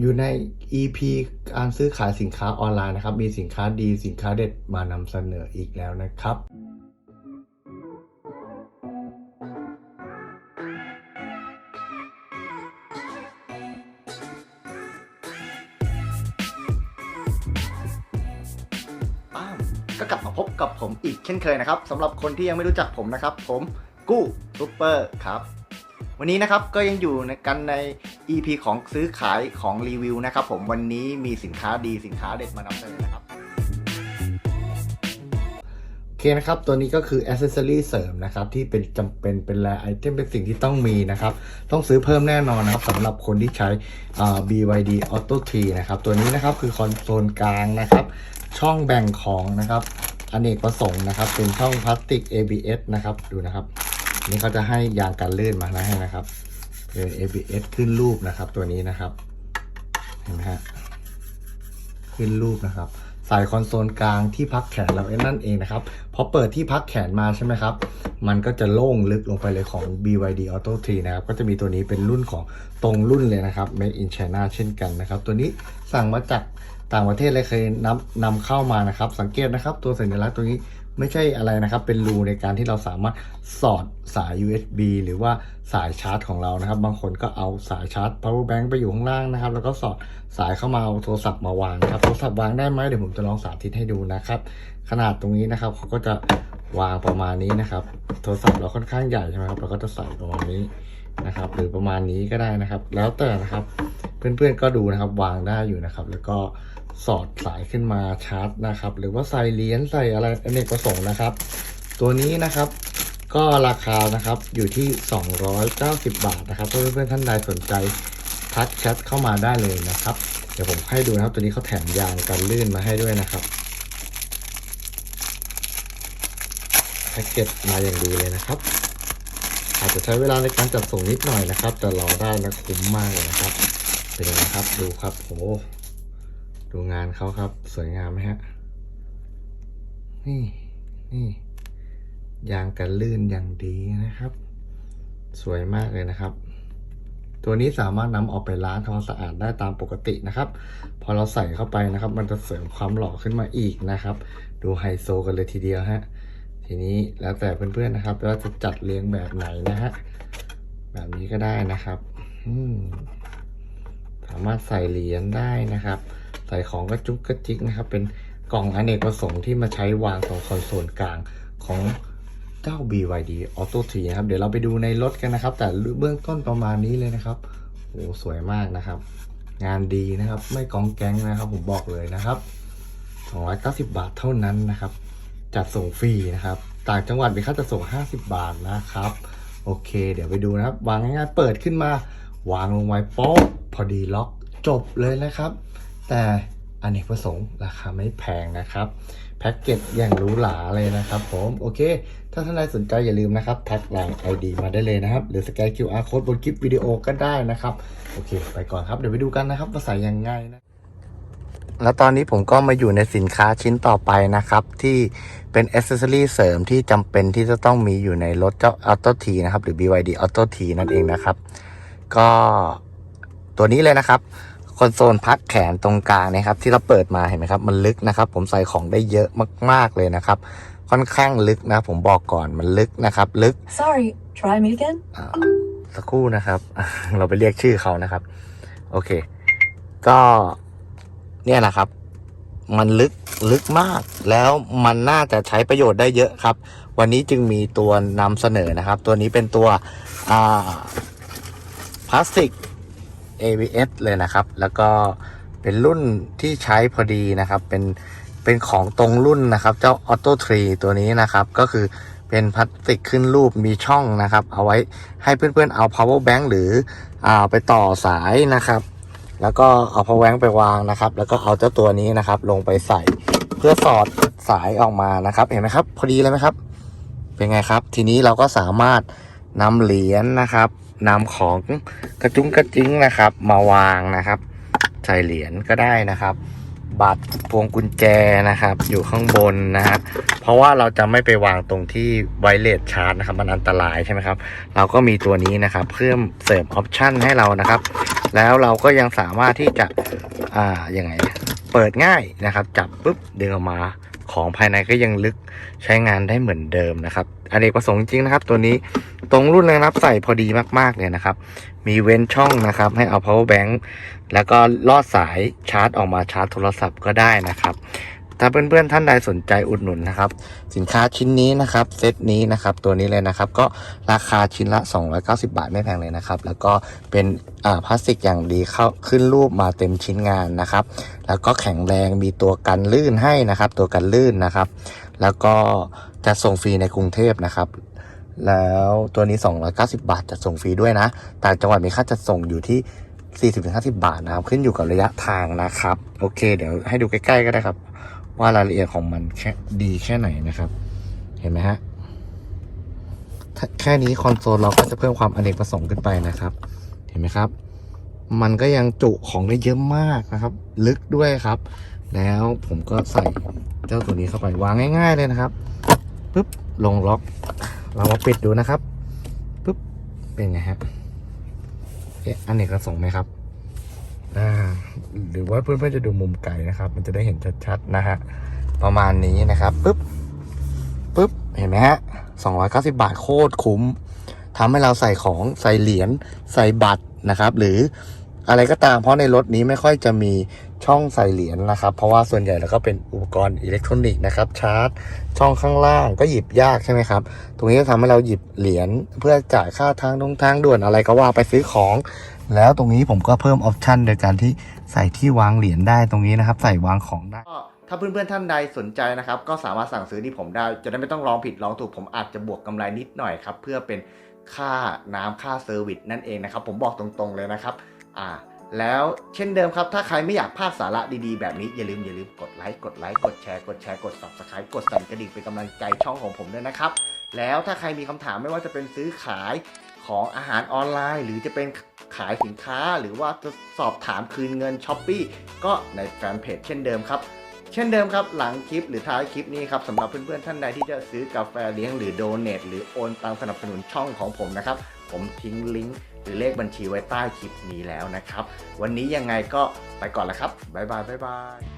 อยู่ใน EP การซื้อขายสินค้าออนไลน์นะครับ มีสินค้าดีสินค้าเด็ดมานำเสนออีกแล้วนะครับอ้าก็กลับมาพบกับผมอีกเช่นเคยนะครับสำหรับคนที่ยังไม่รู้จักผมนะครับ ผมกู้ซูเปอร์ครับ วันนี้นะครับก็ยังอยู่กันใน EP ของซื้อขายของรีวิวนะครับผมวันนี้มีสินค้าดีสินค้าเด็ดมานำเสนอนะครับโอเคนะครับ ตัวนี้ก็คือ Accessory เสริมนะครับ ที่เป็นจำเป็นเป็นแรไอเทมเป็นสิ่งที่ต้องมีนะครับ ต้องซื้อเพิ่มแน่นอนนะครับสำหรับคนที่ใช้ BYD Auto T นะครับ ตัวนี้นะครับคือคอนโซลกลางนะครับ ช่องแบ่งของนะครับอเนกประสงค์นะครับ เป็นช่องพลาสติก ABS นะครับดูนะครับ นี่เขาจะให้ยางกันลื่นมาให้นะครับเป็น ABS ขึ้นรูปนะครับ ตัวนี้นะครับ เห็นไหมฮะขึ้นรูปนะครับ สายคอนโซลกลางที่พักแขนเราเองนั่นเองนะครับพอเปิดที่พักแขนมาใช่ไหมครับ มันก็จะโล่งลึกลงไปเลยของ BYD Auto 3 นะครับ ก็จะมีตัวนี้เป็นรุ่นของตรงรุ่นเลยนะครับ Made in China เช่นกันนะครับ ตัวนี้สั่งมาจากต่างประเทศเลยเคยนำนำเข้ามานะครับ สังเกตนะครับ ตัวสัญลักษณ์ตัวนี้ ไม่ใช่อะไรนะครับ เป็นรูในการที่เราสามารถสอดสาย USB หรือว่าสายชาร์จของเรานะครับ บางคนก็เอาสายชาร์จ power bank ไปอยู่ข้างล่างนะครับ แล้วก็สอดสายเข้ามาเอาโทรศัพท์มาวางครับ โทรศัพท์วางได้ไหมเดี๋ยวผมจะลองสาธิตให้ดูนะครับ ขนาดตรงนี้นะครับเขาก็จะวางประมาณนี้นะครับ โทรศัพท์เราค่อนข้างใหญ่ใช่ไหมครับ เราก็จะใส่ประมาณนี้นะครับ หรือประมาณนี้ก็ได้นะครับ แล้วแต่นะครับ เพื่อนๆก็ดูนะครับวางได้อยู่นะครับ แล้วก็สอดสายขึ้นมาชาร์จนะครับ หรือว่าใส่เหรียญใส่อะไรอเนกประสงค์นะครับ ตัวนี้นะครับก็ราคานะครับอยู่ที่ 290 บาทนะครับถ้าเพื่อนๆท่านใดสนใจทักแชทเข้ามาได้เลยนะครับ เดี๋ยวผมให้ดูนะครับตัวนี้เขาแถมยางกันลื่นมาให้ด้วยนะครับแพ็กเกจมาอย่างดีเลยนะครับ อาจจะใช้เวลาในการจัดส่งนิดหน่อยนะครับ แต่รอได้นะคุ้มมากเลยนะครับ เป็นไงครับดูครับโหดูงานเขาครับ สวยงามไหมฮะ นี่นี่ยางกันลื่นอย่างดีนะครับ สวยมากเลยนะครับ ตัวนี้สามารถนำออกไปล้างทำความสะอาดได้ตามปกตินะครับ พอเราใส่เข้าไปนะครับ มันจะเสริมความหล่อขึ้นมาอีกนะครับ ดูไฮโซกันเลยทีเดียวฮะทีนี้แล้วแต่เพื่อนๆนะครับว่าจะจัดเรียงแบบไหนนะฮะแบบนี้ก็ได้นะครับ อืม สามารถใส่เหรียญได้นะครับ ใส่ของกระจุกกระจิกนะครับ เป็นกล่องอเนกประสงค์ที่มาใช้วางตรงคอนโซลกลางของเจ้า BYD Auto 3นะครับ เดี๋ยวเราไปดูในรถกันนะครับ แต่เบื้องต้นประมาณนี้เลยนะครับโอ้สวยมากนะครับ งานดีนะครับ ไม่กองแก๊งนะครับ ผมบอกเลยนะครับ 290 บาทเท่านั้นนะครับ จัดส่งฟรีนะครับ ต่างจังหวัดมีค่าจัดส่ง 50 บาทนะครับ โอเค เดี๋ยวไปดูนะครับ วางง่ายๆเปิดขึ้นมา วางลงไว้โป๊ะพอดีล็อกจบเลยนะครับ แต่อเนกประสงค์ราคาไม่แพงนะครับ แพ็กเกจอย่างหรูหราเลยนะครับผมโอเค ถ้าท่านใดสนใจอย่าลืมนะครับ แท็กไลน์ ID มาได้เลยนะครับ หรือสแกน QR code บนคลิปวิดีโอก็ได้นะครับ โอเค ไปก่อนครับ เดี๋ยวไปดูกันนะครับ ว่าใส่ยังไงนะแล้วตอนนี้ผมก็มาอยู่ในสินค้าชิ้นต่อไปนะครับ ที่เป็นอ c เซสซอรีเสริมที่จำเป็นที่จะต้องมีอยู่ในรถเจ้า Auto T นะครับ หรือ BYD Auto T นั่นเองนะครับ ก็ตัวนี้เลยนะครับคอนโซลพักแขนตรงกลางนะครับ ที่เราเปิดมาเห็นไหมครับ มันลึกนะครับ ผมใส่ของได้เยอะมาก ๆเลยนะครับ ค่อนข้างลึกนะ ผมบอกก่อนมันลึกนะครับ ลึก Sorry, try me again. อ่าสักครู่นะครับ เราไปเรียกชื่อเขานะครับ โอเค ก็เนี่ยนะครับ มันลึกลึกมาก แล้วมันน่าจะใช้ประโยชน์ได้เยอะครับ วันนี้จึงมีตัวนำเสนอนะครับ ตัวนี้เป็นตัวอ่าพ ลาสติก ABS เลยนะครับ แล้วก็เป็นรุ่นที่ใช้พอดีนะครับ เป็นเป็นของตรงรุ่นนะครับ เจ้า Auto 3 ตัวนี้นะครับ ก็คือเป็นพลาสติกขึ้นรูปมีช่องนะครับ เอาไว้ให้เพื่อนๆเอา power bank หรือเอาไปต่อสายนะครับ แล้วก็เอา power bank ไปวางนะครับ แล้วก็เอาเจ้าตัวนี้นะครับ ลงไปใส่เพื่อสอดสายออกมานะครับ เห็นไหมครับ พอดีเลยไหมครับ เป็นไงครับ ทีนี้เราก็สามารถนำเหรียญนะครับ นำของกระจุงกระจิ้งนะครับ มาวางนะครับ ใส่เหรียญก็ได้นะครับ บัตรพวงกุญแจนะครับ อยู่ข้างบนนะฮะเพราะว่าเราจะไม่ไปวางตรงที่ไวเลสชาร์จนะครับ มันอันตรายใช่ไหมครับ เราก็มีตัวนี้นะครับ เพิ่มเสริมออปชันให้เรานะครับ แล้วเราก็ยังสามารถที่จะอ่ายังไงเปิดง่ายนะครับ จับปุ๊บดึงออกมา ของภายในก็ยังลึกใช้งานได้เหมือนเดิมนะครับอเนกประสงค์จริงนะครับ ตัวนี้ตรงรุ่นเลยนะครับใส่พอดีมากๆเลยนะครับ มีเว้นช่องนะครับ ให้เอา power bank แล้วก็ลอดสายชาร์จออกมาชาร์จโทรศัพท์ก็ได้นะครับ ถ้าเพื่อนๆท่านใดสนใจอุดหนุนนะครับ สินค้าชิ้นนี้นะครับเซตนี้นะครับตัวนี้เลยนะครับ ก็ราคาชิ้นละ 290 บาทไม่แพงเลยนะครับ แล้วก็เป็นอ่าพลาสติกอย่างดีเข้าขึ้นรูปมาเต็มชิ้นงานนะครับ แล้วก็แข็งแรงมีตัวกันลื่นให้นะครับ ตัวกันลื่นนะครับ แล้วก็จะส่งฟรีในกรุงเทพนะครับแล้วตัวนี้ 290 บาทจะส่งฟรีด้วยนะ ต่างจังหวัดมีค่าจัดส่งอยู่ที่ 40-50 บาทนะครับ ขึ้นอยู่กับระยะทางนะครับ โอเค เดี๋ยวให้ดูใกล้ ๆ ก็ได้ครับ ว่ารายละเอียดของมันแค่ดีแค่ไหนนะครับ เห็นไหมฮะแค่นี้คอนโซลเราก็จะเพิ่มความอเนกประสงค์ขึ้นไปนะครับ เห็นไหมครับ มันก็ยังจุของได้เยอะมากนะครับ ลึกด้วยครับ แล้วผมก็ใส่เจ้าตัวนี้เข้าไปวางง่าย ๆเลยนะครับปุ๊บลงล็อก เรามาปิดดูนะครับปุ๊บเป็นไงฮะเอ๊ะอเนกประสงค์ไหมครับ อ่าหรือว่าเพื่อนๆจะดูมุมไกลนะครับ มันจะได้เห็นชัดๆนะฮะประมาณนี้นะครับปุ๊บปุ๊บเห็นไหมฮะ290บาทโคตรคุ้มทำให้เราใส่ของใส่เหรียญใส่บัตรนะครับ หรืออะไรก็ตามเพราะในรถนี้ไม่ค่อยจะมีช่องใส่เหรียญนะครับ เพราะว่าส่วนใหญ่แล้วก็เป็นอุปกรณ์อิเล็กทรอนิกส์นะครับชาร์จ ช่องข้างล่างก็หยิบยากใช่ไหมครับ ตรงนี้ก็ทำให้เราหยิบเหรียญเพื่อจ่ายค่าทางตรงทางด่วนอะไรก็ว่าไปซื้อของ แล้วตรงนี้ผมก็เพิ่มออปชันโดยการที่ใส่ที่วางเหรียญได้ตรงนี้นะครับ ใส่วางของได้ ก็ถ้าเพื่อนๆท่านใดสนใจนะครับ ก็สามารถสั่งซื้อที่ผมได้ จะได้ไม่ต้องลองผิดลองถูกผมอาจจะบวกกำไรนิดหน่อยครับเพื่อเป็นค่าน้ำค่าเซอร์วิสนั่นเองนะครับ ผมบอกตรงๆเลยนะครับอ่าแล้วเช่นเดิมครับ ถ้าใครไม่อยากพลาดสาระดีๆ แบบนี้ อย่าลืมอย่าลืมกดไลค์กดไลค์กดแชร์กดแชร์กด subscribe กดสั่นกระดิ่งเป็นกำลังใจช่องของผมด้วยนะครับ แล้วถ้าใครมีคำถามไม่ว่าจะเป็นซื้อขายของอาหารออนไลน์ หรือจะเป็นขายสินค้า หรือว่าจะสอบถามคืนเงินช้อปปีก็ในแฟนเพจเช่นเดิมครับ เช่นเดิมครับหลังคลิปหรือท้ายคลิปนี้ครับสำหรับเพื่อนๆท่านใดที่จะซื้อกาแฟเลี้ยงหรือโดเนทหรือโอนตังสนับสนุนช่องของผมนะครับ ผมทิ้งลิงก์หรือเลขบัญชีไว้ใต้คลิปนี้แล้วนะครับ วันนี้ยังไงก็ไปก่อนแล้วครับบ๊ายบายบ๊ายบาย